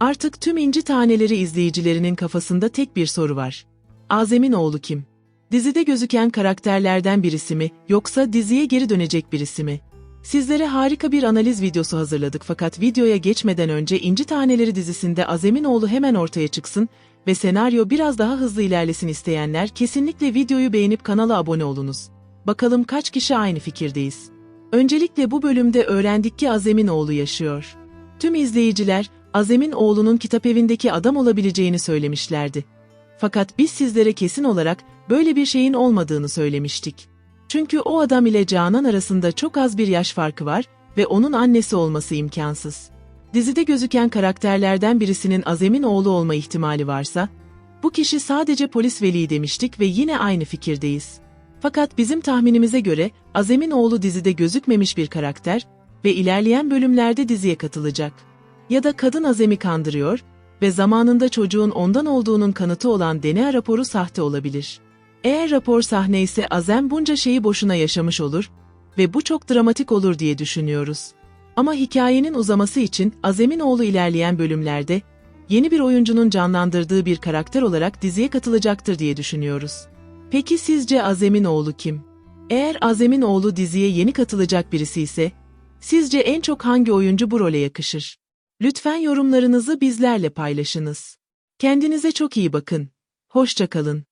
Artık tüm inci taneleri izleyicilerinin kafasında tek bir soru var. Azem'in oğlu kim? Dizide gözüken karakterlerden birisi mi, yoksa diziye geri dönecek birisi mi? Sizlere harika bir analiz videosu hazırladık fakat videoya geçmeden önce İnci Taneleri dizisinde Azem'in oğlu hemen ortaya çıksın ve senaryo biraz daha hızlı ilerlesin isteyenler kesinlikle videoyu beğenip kanala abone olunuz. Bakalım kaç kişi aynı fikirdeyiz. Öncelikle bu bölümde öğrendik ki Azem'in oğlu yaşıyor. Tüm izleyiciler Azem'in oğlunun kitap evindeki adam olabileceğini söylemişlerdi. Fakat biz sizlere kesin olarak böyle bir şeyin olmadığını söylemiştik. Çünkü o adam ile Canan arasında çok az bir yaş farkı var ve onun annesi olması imkansız. Dizide gözüken karakterlerden birisinin Azem'in oğlu olma ihtimali varsa, bu kişi sadece polis veli demiştik ve yine aynı fikirdeyiz. Fakat bizim tahminimize göre Azem'in oğlu dizide gözükmemiş bir karakter ve ilerleyen bölümlerde diziye katılacak. Ya da kadın Azem'i kandırıyor ve zamanında çocuğun ondan olduğunun kanıtı olan DNA raporu sahte olabilir. Eğer rapor sahne ise Azem bunca şeyi boşuna yaşamış olur ve bu çok dramatik olur diye düşünüyoruz. Ama hikayenin uzaması için Azem'in oğlu ilerleyen bölümlerde yeni bir oyuncunun canlandırdığı bir karakter olarak diziye katılacaktır diye düşünüyoruz. Peki sizce Azem'in oğlu kim? Eğer Azem'in oğlu diziye yeni katılacak birisi ise, sizce en çok hangi oyuncu bu role yakışır? Lütfen yorumlarınızı bizlerle paylaşınız. Kendinize çok iyi bakın. Hoşça kalın.